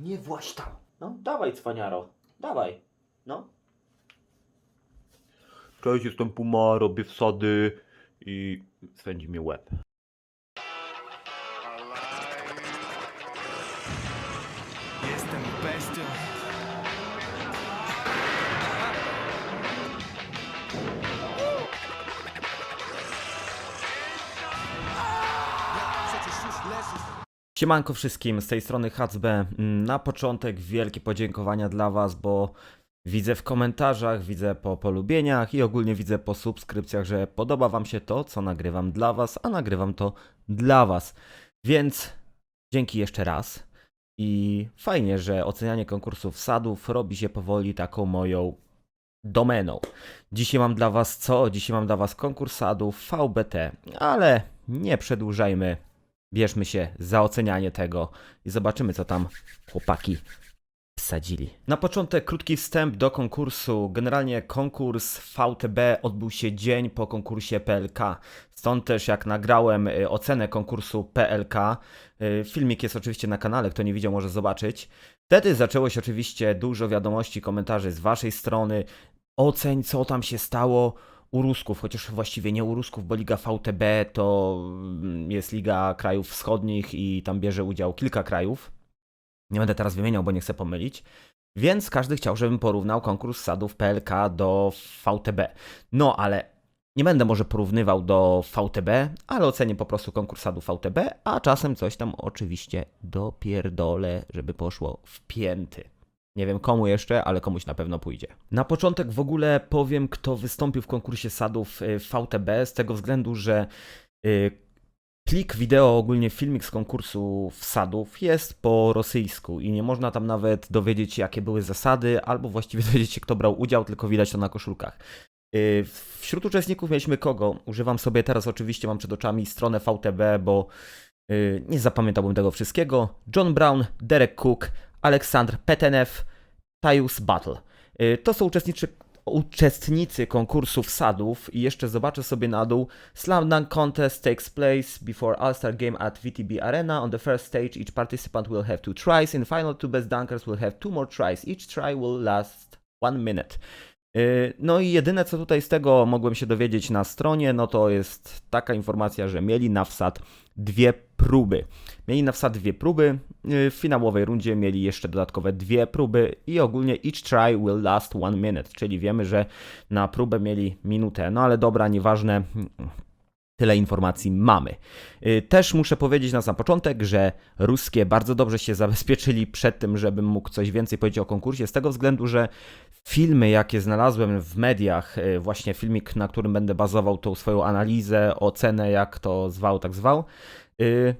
Nie właź tam. No, dawaj, cwaniaro. Dawaj. No. Cześć, jestem Puma, robię wsady i swędzi mnie łeb. Jestem bestią. Przecież już leżysz. Siemanko wszystkim, z tej strony Hacb. Na początek wielkie podziękowania dla Was, bo widzę w komentarzach, widzę po polubieniach i ogólnie widzę po subskrypcjach, że podoba Wam się to, co nagrywam dla Was, a nagrywam to dla Was. Więc dzięki jeszcze raz. I fajnie, że ocenianie konkursów sadów robi się powoli taką moją domeną. Dzisiaj mam dla Was co? Dzisiaj mam dla Was konkurs sadów VBT, ale nie przedłużajmy bierzmy się za ocenianie tego i zobaczymy, co tam chłopaki wsadzili. Na początek krótki wstęp do konkursu. Generalnie konkurs VTB odbył się dzień po konkursie PLK. Stąd też jak nagrałem y, ocenę konkursu PLK, y, filmik jest oczywiście na kanale, kto nie widział może zobaczyć. Wtedy zaczęło się oczywiście dużo wiadomości, komentarzy z waszej strony. Oceń, co tam się stało u Rusków, chociaż właściwie nie u Rusków, bo Liga VTB to mm, jest Liga Krajów Wschodnich i tam bierze udział kilka krajów. Nie będę teraz wymieniał, bo nie chcę pomylić. Więc każdy chciał, żebym porównał konkurs sadów PLK do VTB. No ale nie będę może porównywał do VTB, ale ocenię po prostu konkurs sadów VTB, a czasem coś tam oczywiście dopierdolę, żeby poszło w pięty. Nie wiem komu jeszcze, ale komuś na pewno pójdzie. Na początek w ogóle powiem, kto wystąpił w konkursie sadów y, VTB, z tego względu, że y, plik wideo, ogólnie filmik z konkursu sadów jest po rosyjsku i nie można tam nawet dowiedzieć się, jakie były zasady, albo właściwie dowiedzieć się, kto brał udział, tylko widać to na koszulkach. Y, Wśród uczestników mieliśmy kogo? Używam sobie teraz oczywiście, mam przed oczami stronę VTB, bo nie zapamiętałbym tego wszystkiego. John Brown, Derek Cook, Aleksandr Petenew, Tajus Battle. Y, To są uczestniczy, uczestnicy konkursu sadów i jeszcze zobaczę sobie na dół. Slam Dunk Contest takes place before All-Star Game at VTB Arena. On the first stage, each participant will have two tries. In final, two best dunkers will have two more tries. Each try will last one minute. Y, No i jedyne co tutaj z tego mogłem się dowiedzieć na stronie, no to jest taka informacja, że mieli na wsad dwie próby. Mieli na wsad dwie próby, y, w finałowej rundzie mieli jeszcze dodatkowe dwie próby i ogólnie each try will last one minute, czyli wiemy, że na próbę mieli minutę. No ale dobra, nieważne. Tyle informacji mamy. Y, Też muszę powiedzieć na sam początek, że ruskie bardzo dobrze się zabezpieczyli przed tym, żebym mógł coś więcej powiedzieć o konkursie, z tego względu, że filmy, jakie znalazłem w mediach, y, właśnie filmik, na którym będę bazował tą swoją analizę, ocenę, jak to zwał, tak zwał, y,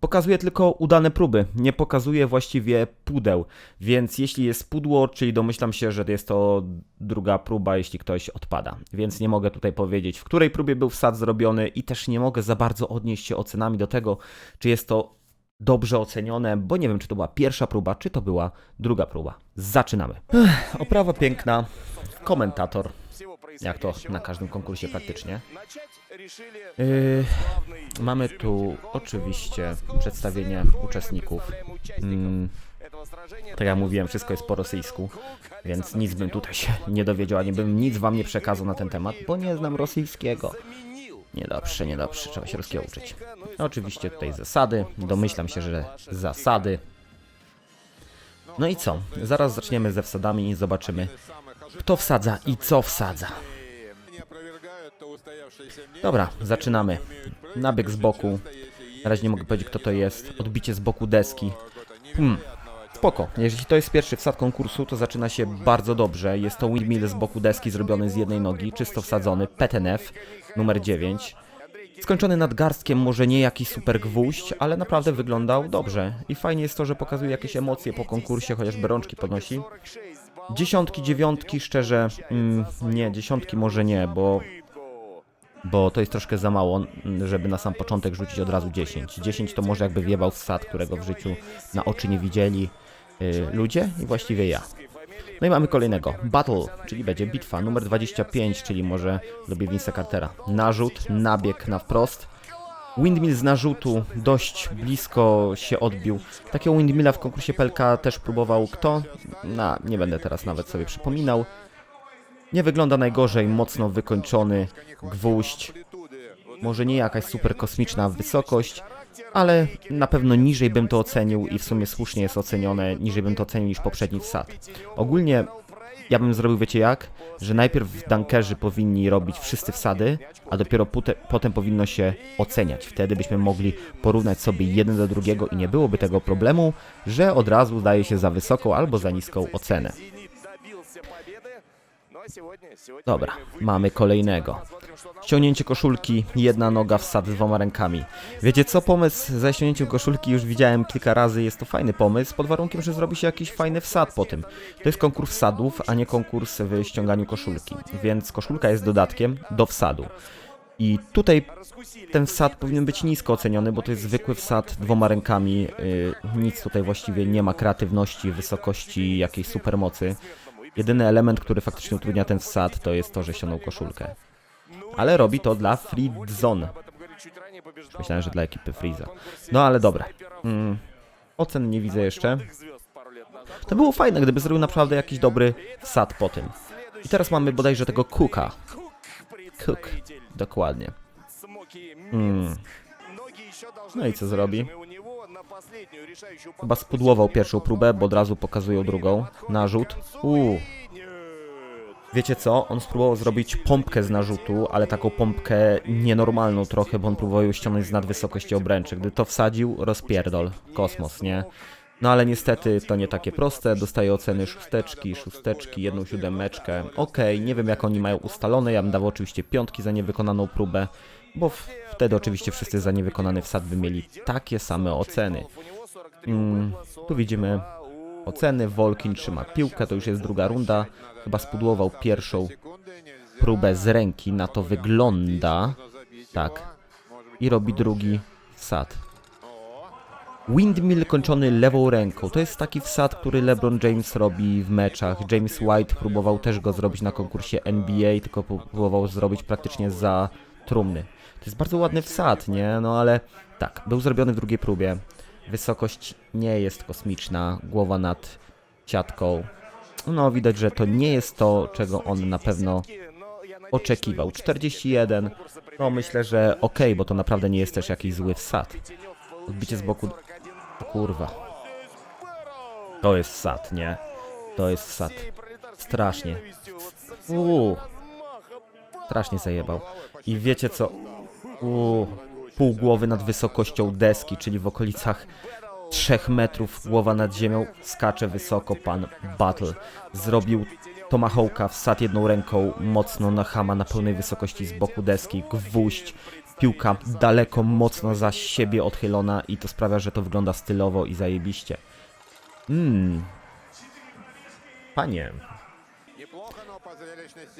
pokazuje tylko udane próby, nie pokazuje właściwie pudeł. Więc jeśli jest pudło, czyli domyślam się, że jest to druga próba, jeśli ktoś odpada. Więc nie mogę tutaj powiedzieć, w której próbie był wsad zrobiony i też nie mogę za bardzo odnieść się ocenami do tego, czy jest to dobrze ocenione, bo nie wiem, czy to była pierwsza próba, czy to była druga próba. Zaczynamy. Ech, oprawa piękna, komentator, jak to na każdym konkursie praktycznie. Yy, mamy tu oczywiście przedstawienie uczestników. Mm, tak jak mówiłem, wszystko jest po rosyjsku, więc nic bym tutaj się nie dowiedział, ani bym nic wam nie przekazał na ten temat, bo nie znam rosyjskiego. Niedobrze, niedobrze, trzeba się ruskiego uczyć. Oczywiście tutaj zasady, domyślam się, że zasady. No i co? Zaraz zaczniemy ze wsadami i zobaczymy, kto wsadza i co wsadza. Dobra, zaczynamy. Nabieg z boku. Na razie nie mogę powiedzieć, kto to jest. Odbicie z boku deski. Hmm. Spoko. Jeśli to jest pierwszy wsad konkursu, to zaczyna się bardzo dobrze. Jest to windmill z boku deski zrobiony z jednej nogi, czysto wsadzony. PTNF numer 9. Skończony nadgarstkiem, może nie jakiś super gwóźdź, ale naprawdę wyglądał dobrze. I fajnie jest to, że pokazuje jakieś emocje po konkursie, chociażby rączki podnosi. Dziesiątki, dziewiątki, szczerze, mm, nie, dziesiątki może nie, bo bo to jest troszkę za mało, żeby na sam początek rzucić od razu 10. 10 to może jakby wjebał wsad, którego w życiu na oczy nie widzieli y, ludzie i właściwie ja. No i mamy kolejnego. Battle, czyli będzie bitwa. Numer 25, czyli może lubię Vince'a Cartera. Narzut, nabieg na wprost. Windmill z narzutu dość blisko się odbił. Takiego windmilla w konkursie PLK też próbował kto? Na, nie będę teraz nawet sobie przypominał. Nie wygląda najgorzej, mocno wykończony gwóźdź. Może nie jakaś super kosmiczna wysokość, ale na pewno niżej bym to ocenił i w sumie słusznie jest ocenione, niżej bym to ocenił niż poprzedni wsad. Ogólnie ja bym zrobił, wiecie jak? Że najpierw dankerzy powinni robić wszyscy wsady, a dopiero potem powinno się oceniać. Wtedy byśmy mogli porównać sobie jeden do drugiego i nie byłoby tego problemu, że od razu daje się za wysoką albo za niską ocenę. Dobra, mamy kolejnego. Ściągnięcie koszulki, jedna noga, wsad z dwoma rękami. Wiecie co, pomysł ze ściągnięciem koszulki już widziałem kilka razy, jest to fajny pomysł, pod warunkiem, że zrobi się jakiś fajny wsad po tym. To jest konkurs wsadów, a nie konkurs w ściąganiu koszulki, więc koszulka jest dodatkiem do wsadu. I tutaj ten wsad powinien być nisko oceniony, bo to jest zwykły wsad dwoma rękami. Yy, nic tutaj właściwie nie ma kreatywności, wysokości, jakiejś supermocy. Jedyny element, który faktycznie utrudnia ten wsad, to jest to, że ściągnął koszulkę. Ale robi to dla Friedzone. Myślałem, że dla ekipy Freeza. No ale dobra. Mm, ocen nie widzę jeszcze. To było fajne, gdyby zrobił naprawdę jakiś dobry wsad po tym. I teraz mamy bodajże tego Cooka. Cook, dokładnie. Mm. No i co zrobi? Chyba spudłował pierwszą próbę, bo od razu pokazują drugą. Narzut. Uuu. Wiecie co? On spróbował zrobić pompkę z narzutu, ale taką pompkę nienormalną trochę, bo on próbował ją ściągnąć z nadwysokości obręczy. Gdy to wsadził, rozpierdol. Kosmos, nie? No ale niestety to nie takie proste. Dostaje oceny szósteczki, szósteczki, jedną siódemeczkę. Okej, nie wiem jak oni mają ustalone. Ja bym dawał oczywiście piątki za niewykonaną próbę, bo wtedy oczywiście wszyscy za niewykonany wsad by mieli takie same oceny. Mm, tu widzimy oceny. Volkin trzyma piłkę, to już jest druga runda. Chyba spudłował pierwszą próbę z ręki, na to wygląda. Tak. I robi drugi wsad. Windmill kończony lewą ręką. To jest taki wsad, który LeBron James robi w meczach. James White próbował też go zrobić na konkursie NBA, tylko próbował zrobić praktycznie za trumny. To jest bardzo ładny wsad, nie? No ale tak, był zrobiony w drugiej próbie. Wysokość nie jest kosmiczna, głowa nad siatką. No widać, że to nie jest to, czego on na pewno oczekiwał. 41, no myślę, że okej, bo to naprawdę nie jest też jakiś zły wsad. Odbicie z boku... Kurwa. To jest wsad, nie? To jest wsad. Strasznie. Uuu. Strasznie zajebał. I wiecie co? Uuu. Pół głowy nad wysokością deski, czyli w okolicach 3 metrów głowa nad ziemią, skacze wysoko pan Battle. Zrobił tomahawka, wsad jedną ręką mocno na hama na pełnej wysokości z boku deski, gwóźdź, piłka daleko, mocno za siebie odchylona i to sprawia, że to wygląda stylowo i zajebiście. Mmm. Panie.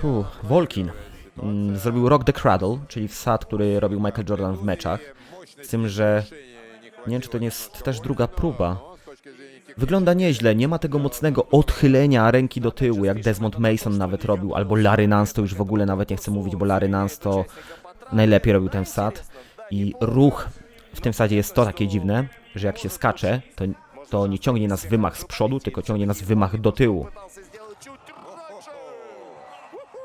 Puh, Volkin mm, zrobił Rock the Cradle, czyli wsad, który robił Michael Jordan w meczach. Z tym, że nie wiem, czy to nie jest też druga próba. Wygląda nieźle, nie ma tego mocnego odchylenia ręki do tyłu, jak Desmond Mason nawet robił, albo Larry Nance, to już w ogóle nawet nie chcę mówić, bo Larry Nance to najlepiej robił ten wsad. I ruch w tym wsadzie jest to takie dziwne, że jak się skacze, to, to nie ciągnie nas wymach z przodu, tylko ciągnie nas wymach do tyłu.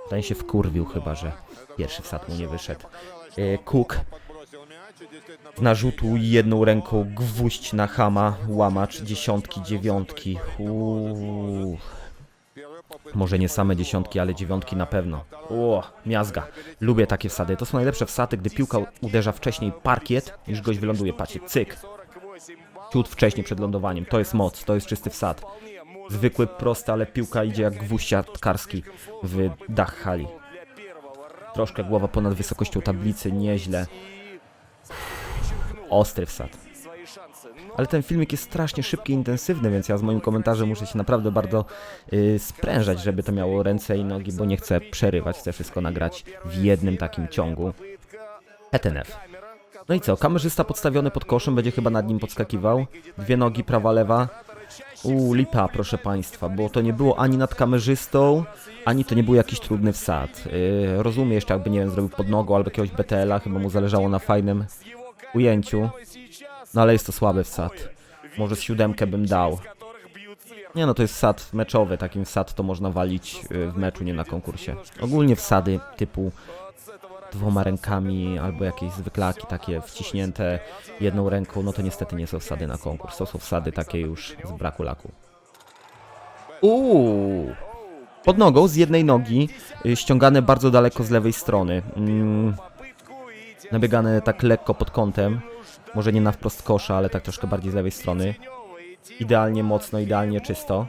Ten się wkurwił chyba, że pierwszy wsad mu nie wyszedł. E, Cook z narzutu jedną ręką gwóźdź na hama, łamacz, dziesiątki, dziewiątki. Uuu. Może nie same dziesiątki, ale dziewiątki na pewno. O, miazga. Lubię takie wsady. To są najlepsze wsady, gdy piłka uderza wcześniej parkiet, niż goś wyląduje. Patrzcie, cyk. Ciut wcześniej przed lądowaniem. To jest moc, to jest czysty wsad. Zwykły, prosty, ale piłka idzie jak gwóźdź siatkarski w dach hali. Troszkę głowa ponad wysokością tablicy, nieźle. Ostry wsad. Ale ten filmik jest strasznie szybki i intensywny, więc ja z moim komentarzem muszę się naprawdę bardzo yy, sprężać, żeby to miało ręce i nogi, bo nie chcę przerywać, chcę wszystko nagrać w jednym takim ciągu. ETNF. No i co, kamerzysta podstawiony pod koszem będzie chyba nad nim podskakiwał. Dwie nogi, prawa, lewa. Uuu, lipa, proszę państwa, bo to nie było ani nad kamerzystą, ani to nie był jakiś trudny wsad. Yy, rozumiem jeszcze, jakby, nie wiem, zrobił pod nogą albo jakiegoś BTL-a, chyba mu zależało na fajnym ujęciu. No ale jest to słaby wsad. Może z siódemkę bym dał. Nie no, to jest wsad meczowy. Takim wsad to można walić y, w meczu, nie na konkursie. Ogólnie wsady typu dwoma rękami albo jakieś zwyklaki takie wciśnięte jedną ręką, no to niestety nie są wsady na konkurs. To są wsady takie już z braku laku. Uuu! Pod nogą z jednej nogi, y, ściągane bardzo daleko z lewej strony. Mm, nabiegane tak lekko pod kątem. Może nie na wprost kosza, ale tak troszkę bardziej z lewej strony. Idealnie mocno, idealnie czysto.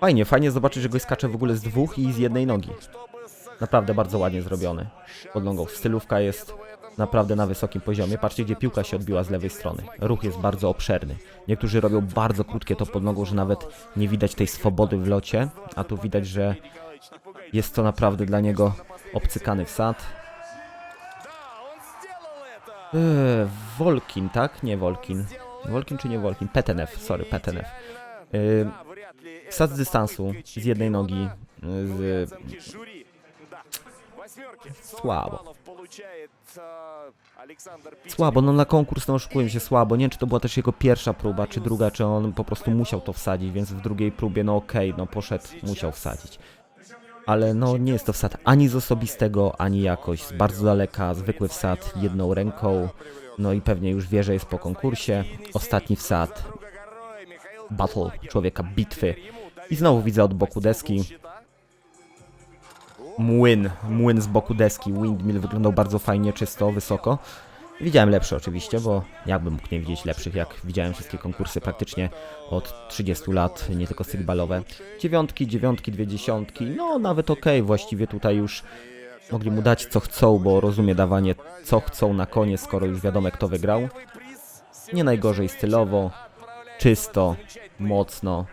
Fajnie, fajnie zobaczyć, że go skacze w ogóle z dwóch i z jednej nogi. Naprawdę bardzo ładnie zrobiony. Pod nogą. Stylówka jest naprawdę na wysokim poziomie. Patrzcie, gdzie piłka się odbiła z lewej strony. Ruch jest bardzo obszerny. Niektórzy robią bardzo krótkie to pod nogą, że nawet nie widać tej swobody w locie, a tu widać, że jest to naprawdę dla niego obcykany wsad. Eee, Wolkin, tak? Nie Wolkin. Wolkin czy nie Wolkin? Petenew, sorry, Petenew. Eee, wsad z dystansu, z jednej nogi, z... Słabo. Słabo, no na konkurs, no oszukujmy się, słabo. Nie wiem, czy to była też jego pierwsza próba, czy druga, czy on po prostu musiał to wsadzić, więc w drugiej próbie, no okej, no poszedł, musiał wsadzić. Ale no nie jest to wsad ani z osobistego, ani jakoś z bardzo daleka, zwykły wsad jedną ręką. No i pewnie już wie, że jest po konkursie. Ostatni wsad, battle, człowieka bitwy. I znowu widzę od boku deski. Młyn, młyn z boku deski. Windmill wyglądał bardzo fajnie, czysto, wysoko. Widziałem lepsze oczywiście, bo jakbym mógł nie widzieć lepszych, jak widziałem wszystkie konkursy praktycznie od 30 lat, nie tylko sygbalowe. Dziewiątki, dziewiątki, dwie dziesiątki, no nawet okej, właściwie tutaj już mogli mu dać co chcą, bo rozumie dawanie co chcą na koniec, skoro już wiadomo kto wygrał. Nie najgorzej stylowo, czysto, mocno,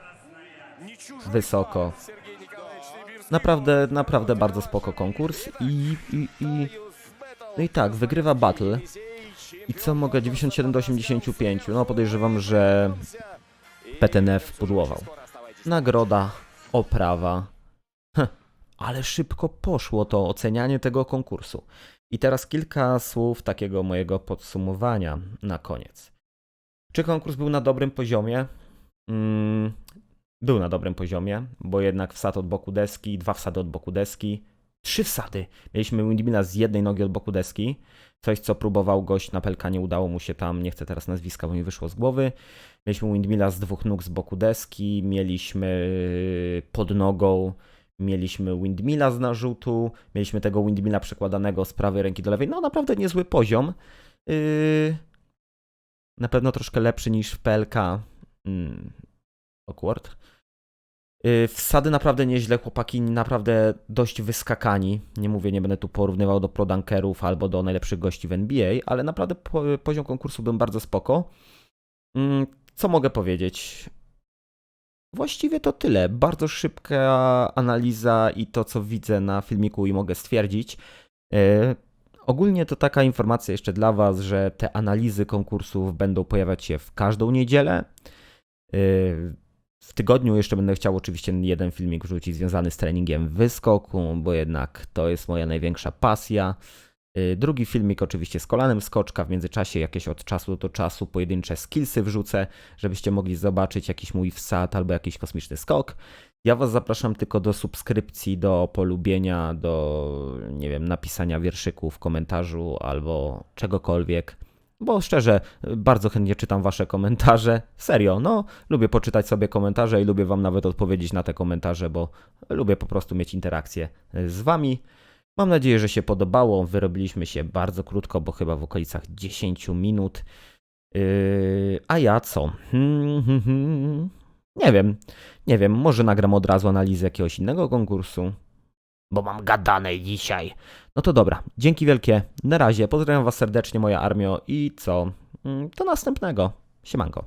wysoko. Naprawdę, naprawdę bardzo spoko konkurs i, i, i no i tak, wygrywa battle. I co mogę? 97 do 85. No podejrzewam, że PTNF pudłował. Nagroda, oprawa. Heh, ale szybko poszło to ocenianie tego konkursu. I teraz kilka słów takiego mojego podsumowania na koniec. Czy konkurs był na dobrym poziomie? Mm, był na dobrym poziomie, bo jednak wsad od boku deski, dwa wsady od boku deski, trzy wsady. Mieliśmy windmilla z jednej nogi od boku deski, coś co próbował gość na pelkanie, udało mu się tam, nie chcę teraz nazwiska, bo mi wyszło z głowy. Mieliśmy windmilla z dwóch nóg z boku deski, mieliśmy pod nogą, mieliśmy windmilla z narzutu, mieliśmy tego windmilla przekładanego z prawej ręki do lewej. No naprawdę niezły poziom. Yy... Na pewno troszkę lepszy niż w PLK. Mm. Awkward. Yy, Wsady naprawdę nieźle, chłopaki naprawdę dość wyskakani. Nie mówię, nie będę tu porównywał do prodankerów albo do najlepszych gości w NBA, ale naprawdę po, poziom konkursu był bardzo spoko. Mm, Co mogę powiedzieć? Właściwie to tyle. Bardzo szybka analiza i to, co widzę na filmiku i mogę stwierdzić. Yy, Ogólnie to taka informacja jeszcze dla Was, że te analizy konkursów będą pojawiać się w każdą niedzielę. W tygodniu jeszcze będę chciał oczywiście jeden filmik wrzucić związany z treningiem wyskoku, bo jednak to jest moja największa pasja. Yy, Drugi filmik oczywiście z kolanem skoczka, w międzyczasie jakieś od czasu do czasu pojedyncze skillsy wrzucę, żebyście mogli zobaczyć jakiś mój wsad albo jakiś kosmiczny skok. Ja Was zapraszam tylko do subskrypcji, do polubienia, do nie wiem, napisania wierszyku w komentarzu albo czegokolwiek. Bo szczerze, bardzo chętnie czytam Wasze komentarze. Serio, no, lubię poczytać sobie komentarze i lubię Wam nawet odpowiedzieć na te komentarze, bo lubię po prostu mieć interakcję z Wami. Mam nadzieję, że się podobało. Wyrobiliśmy się bardzo krótko, bo chyba w okolicach 10 minut. Yy, a ja co? Nie wiem, nie wiem, może nagram od razu analizę jakiegoś innego konkursu. Bo mam gadane dzisiaj. No to dobra, dzięki wielkie. Na razie, pozdrawiam Was serdecznie, moja armio i co? Mm, Do następnego. Siemanko.